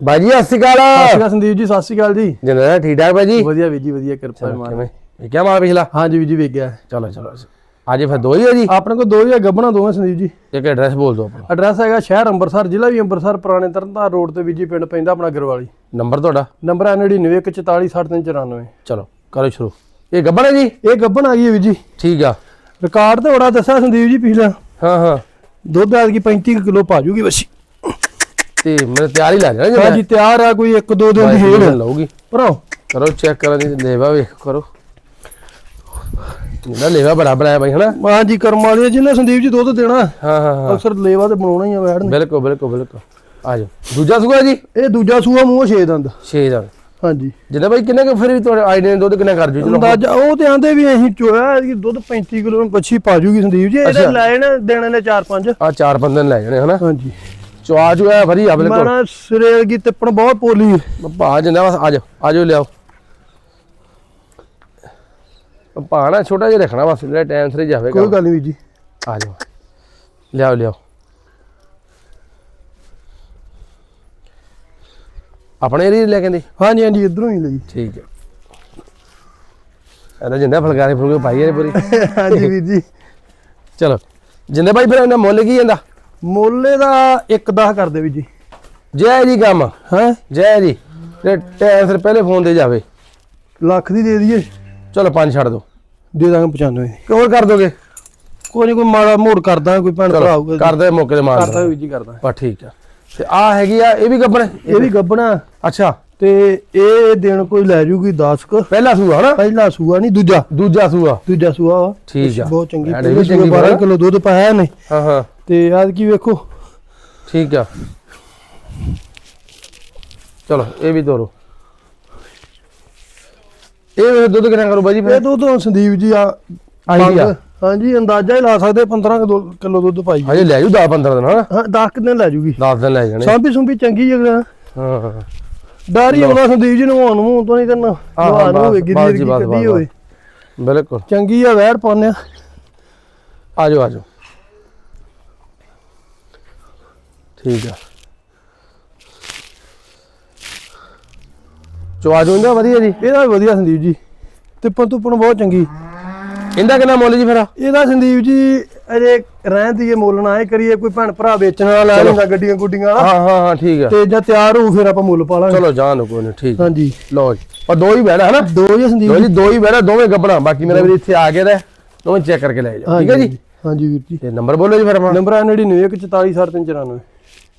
ਬਾਈ ਜੀ ਸਤਿ ਸ਼੍ਰੀ ਅਕਾਲ। ਸਤਿ ਸ਼੍ਰੀ ਅਕਾਲ ਸੰਦੀਪ ਜੀ ਸਤਿ ਸ਼੍ਰੀ ਅਕਾਲ ਜੀ। ਜਿੰਦਾ ਠੀਕ ਠਾਕ ਬਾਈ ਜੀ? ਵਧੀਆ ਵੀਰ ਜੀ ਵਧੀਆ ਕਿਰਪਾ ਹੈ ਮਾਂ ਕਿਵੇਂ? ਇਹ ਕਿਆ ਮਾਲ ਪਿਛਲਾ? ਹਾਂਜੀ ਵੀਰ ਜੀ ਵੇਖ ਗਿਆ ਚਲੋ ਚਲੋ। ਅੱਜ ਫਿਰ ਦੋ ਹੀ ਆ ਜੀ? ਆਪਣੇ ਕੋਲ ਦੋ ਹੀ ਆ ਗੱਬਣਾ ਦੋਵੇਂ ਸੰਦੀਪ ਜੀ। ਇੱਕ ਐਡਰੈਸ ਬੋਲ ਦਿਓ ਆਪਣਾ। ਐਡਰੈਸ ਹੈਗਾ ਸ਼ਹਿਰ ਅੰਮ੍ਰਿਤਸਰ ਜ਼ਿਲ੍ਹਾ ਵੀ ਅੰਮ੍ਰਿਤਸਰ ਪੁਰਾਣੇ ਤਰਨਤਾਰਨ ਰੋਡ ਤੇ ਵੀਰ ਜੀ ਪਿੰਡ ਪੈਂਦਾ ਆਪਣਾ ਗਰਵਾਲੀ। ਨੰਬਰ ਤੁਹਾਡਾ? ਨੰਬਰ ਹੈ 9914469394 ਚਲੋ ਕਰੋ ਸ਼ੁਰੂ। ਇਹ ਗੱਬਣ ਹੈ ਜੀ? ਇਹ ਗੱਬਣ ਆ ਗਈ ਹੈ ਵੀਰ ਜੀ। ਠੀਕ ਆ। ਰਿਕਾਰਡ ਤੇ ਬੜਾ ਦੱਸਿਆ ਸੰਦੀਪ ਜੀ ਪਿਛਲਾ। ਹਾਂ ਹਾਂ। ਦੁੱਧ ਗਈ 35 ਕਿਲੋ ਪਾ ਜੂਗੀ ਬੱਸੀ ਤੇ ਮੇਰੇ ਤਿਆਰ ਹੀ ਲੱਗ ਜਾਣਾ ਹਾਂਜੀ ਤਿਆਰ ਆ ਕੋਈ ਇੱਕ ਦੋ ਦਿਨ ਦੀ ਜੀ ਹੇੜ ਲਊਗੀ। ਭਰਾਓ। ਕਰੋ ਚੈੱਕ ਕਰਾਂ ਦੀ ਲੇਵਾ ਵੇਖ ਕਰੋ। ਨਾ ਲੇਵਾ ਬੜਾ ਬਣਾਇਆ ਬਾਈ ਹਨਾ? ਹਾਂਜੀ ਕਰਮ ਵਾਲੀ ਜਿਹਨੇ ਸੰਦੀਪ ਜੀ ਦੁੱਧ ਦੇਣਾ। ਹਾਂ ਹਾਂ ਹਾਂ। ਅਕਸਰ ਲੇਵਾ ਤੇ ਬਣਾਉਣਾ ਹੀ ਆ ਵੈੜ ਨੇ। ਬਿਲਕੁਲ ਬਿਲਕੁਲ ਬਿਲਕੁਲ। ਆ ਜਾਓ। ਦੂਜਾ ਸੂਆ ਜੀ? ਇਹ ਦੂਜਾ ਸੂਆ ਮੂੰਹ ਛੇ ਦੰਦ। 6 ਦਾ ਹਾਂਜੀ। ਜਿੰਦਾ ਬਾਈ ਕਿੰਨੇ ਕੁ ਫਿਰ ਵੀ ਤੁਹਾਡੇ ਆਈਡੀਆ ਨੇ ਦੁੱਧ ਕਿੰਨਾ ਕਰ ਜੂ? ਚਲੋ ਅੰਦਾਜ਼ਾ ਉਹ ਤੇ ਆਂਦੇ ਵੀ ਅਸੀਂ ਚੋਇਆ ਕਿ ਦੁੱਧ 35 ਕਿਲੋ ਬੱਚੀ ਪਾ ਜੂਗੀ ਸੰਦੀਪ ਜੀ ਇਹਦੇ। ਲੈਣ ਦੇਣੇ ਨੇ 4-5 ਆ ਚਾਰ ਬੰਦੇ ਲੈ ਜਾਣੇ ਹਨਾ? ਹਾਂਜੀ। ਚਵਾ ਜੂ ਹੈ ਵਧੀਆ ਬਿਲਕੁਲ। ਮਾਣਾ ਸਿਰੇ ਕੀ ਤਿੱਪਣ ਬਹੁਤ ਪੋਲੀ। ਭਾ ਜਿੰਦਾ ਬਸ ਆ ਜਾਓ ਆ ਜਾਓ ਲਿਆਓ। ਭਾ ਨਾ ਛੋਟਾ ਜਿਹਾ ਰੱਖਣਾ ਬਸ ਜਿਹੜਾ ਟਾਈਮ ਸਿਰ ਜਾਵੇ ਕੋਈ ਗੱਲ ਨਹੀਂ ਵੀਰ ਜੀ। ਆ ਜਾਓ। ਲਿਆਓ ਲਿਆਓ। ਆਪਣੇ ਏਰੀਏ ਲੈ ਕੇ ਦੀ ਹਾਂਜੀ ਹਾਂਜੀ ਇਧਰੋਂ ਹੀ ਲਈ ਠੀਕ ਹੈ। ਇਹਦਾ ਜਿੰਦਾ ਫਲਕਾਰੇ ਫੁਲਕੇ ਪਾਈਏ ਨੇ ਪੂਰੀ। ਹਾਂਜੀ ਵੀਰ ਜੀ। ਚਲੋ ਜਿੰਦੇ ਬਾਈ ਫਿਰ ਇਹਨਾਂ ਮੁੱਲ ਕੀ ਜਾਂਦਾ? ਮੁੱਲੇ ਦਾ 1-10 ਕਰਦੇ ਵੀਰ ਜੀ। ਜੈ ਜੀ ਕੰਮ। ਹੈ? ਜੈ ਜੀ। ਤੇ ਟਾਈਮ ਸਿਰ ਪਹਿਲੇ ਫੋਨ ਤੇ ਜਾਵੇ। ਲੱਖ ਦੀ ਦੇ ਦਈਏ। ਚਲੋ ਪੰਜ ਛੱਡ ਦਿਓ ਦੇ ਦਾਂਗੇ 95 ਦੀ। ਕਿਉਂ ਕਰ ਦੋਗੇ? ਕੋਈ ਨਹੀਂ ਕੋਈ ਮਾੜਾ ਮੋੜ ਕਰਦਾ ਕੋਈ ਭੈਣ ਭਰਾ ਆਊਗਾ ਕਰਦੇ ਮੌਕੇ ਤੇ ਮਾਰ ਕਰਦਾ ਵੀਰ ਜੀ ਕਰਦਾ ਬਸ ਠੀਕ ਆ। ਤੇ ਆ ਹੈਗੀ ਆ ਇਹ ਵੀ ਗੱਬਣ? ਇਹ ਵੀ ਗੱਬਣਾ। ਅੱਛਾ। ਤੇ ਇਹ ਦਿਨ ਕੋਈ ਲੈ ਜੂਗੀ 10 ਕ ਪਹਿਲਾ ਸੂਆ ਹਨਾ ਪਹਿਲਾ ਸੂਆ ਨਹੀਂ ਦੂਜਾ। ਦੂਜਾ ਸੂਆ। ਦੂਜਾ ਸੂਆ ਵਾ। ਠੀਕ ਆ। ਬਹੁਤ ਵੀ ਚੰਗੀ 12 ਕਿਲੋ ਦੁੱਧ ਪਾਇਆ ਨੇ ਹਾਂ ਹਾਂ। ਤੇ ਆਜ ਕੀ ਵੇਖੋ? ਠੀਕ ਆ। ਚਲੋ ਇਹ ਵੀ ਤੋਰੋ। ਇਹ ਵੇ ਦੁੱਧ ਕਿੰਨਾ ਕਰੂ ਬਾਜੀ ਇਹ ਦੁੱਧ ਹੁਣ ਸੰਦੀਪ ਜੀ ਆ Idea। ਮੰਗ- ਹਾਂਜੀ ਅੰਦਾਜ਼ਾ ਹੀ ਲਾ ਸਕਦੇ 15 ਕਿਲੋ ਦੁੱਧ ਪਾਈ ਹਜੇ ਲੈ ਜੂ 10 15 ਦਿਨ ਹਨਾ ਹਾਂ 10 ਦਿਨ ਲੈ ਜੂਗੀ? 10 ਦਿਨ ਲੈ ਜਾਣੇ। ਸਾਂਭੀ ਸੁੰਭੀ ਚੰਗੀ ਜਗ੍ਹਾ ਹਾਂ ਹਾਂ। ਡਰ ਹੀ ਆਉਂਦਾ ਸੰਦੀਪ ਜੀ ਨੂੰ ਹੁਣ ਮੂੰਹ ਤੋਂ ਨਹੀਂ ਕਰਨਾ। ਹਾਂ, ਨਵਾਨ ਬਸ, ਹੋਵੇ ਬਸ ਗਿਰੀ ਜੀ, ਗਿਰੀ ਬਸ, ਕੱਢੀ ਬਸ, ਹੋਵੇ ਬਿਲਕੁਲ। ਚੰਗੀ ਆ ਵੈੜ ਪਾਉਂਦੇ ਆ। ਆ ਜਾਓ ਆ ਜਾਓ ਠੀਕ ਆ। ਚਵਾ ਜੂੰਗਾ ਵਧੀਆ ਜੀ। ਇਹਦਾ ਵੀ ਵਧੀਆ ਸੰਦੀਪ ਜੀ। ਤਿੱਪਣ ਤੁੱਪਣ ਬਹੁਤ ਚੰਗੀ। ਇਹਦਾ ਕਿੰਨਾ ਮੁੱਲ ਜੀ ਫਿਰ? ਇਹਦਾ ਸੰਦੀਪ ਜੀ ਅਜੇ ਰਹਿਣ ਦੀ ਮੁੱਲ ਨਾ ਇਹ ਕਰੀਏ ਕੋਈ ਭੈਣ ਭਰਾ ਵੇਚਣ ਵਾਲਾ ਲੈ ਲੈਂਦਾ ਗੱਡੀਆਂ ਗੁੱਡੀਆਂ ਵਾਲਾ। ਹਾਂ ਹਾਂ ਹਾਂ ਠੀਕ ਆ। ਤੇ ਜਾਂ ਤਿਆਰ ਹੋਊ ਫਿਰ ਆਪਾਂ ਮੁੱਲ ਪਾ ਲਾਂਗੇ ਚਲੋ ਜਾਣ ਦੋ ਕੋਈ ਨਹੀਂ ਠੀਕ ਆ। ਹਾਂਜੀ। ਲਓ ਜੀ। ਪਰ ਦੋ ਹੀ ਬਹਿਣਾ ਹਨਾ? ਦੋ ਜੇ ਸੰਦੀਪ ਜੀ ਦੋ ਹੀ ਬਹਿਣਾ ਦੋਵੇਂ ਗੱਬਣਾ। ਬਾਕੀ ਮੇਰਾ ਵੀਰ ਇੱਥੇ ਆ ਕੇ ਦਾ ਦੋਵੇਂ ਚੈੱਕ ਕਰਕੇ ਲੈ ਜਾਓ ਠੀਕ ਹੈ ਜੀ? ਹਾਂਜੀ ਵੀਰ ਜੀ। ਤੇ ਨੰਬਰ ਬੋਲੋ ਜੀ ਫਿਰ ਆਪਣਾ। ਨੰਬਰ ਹੈ 9914479394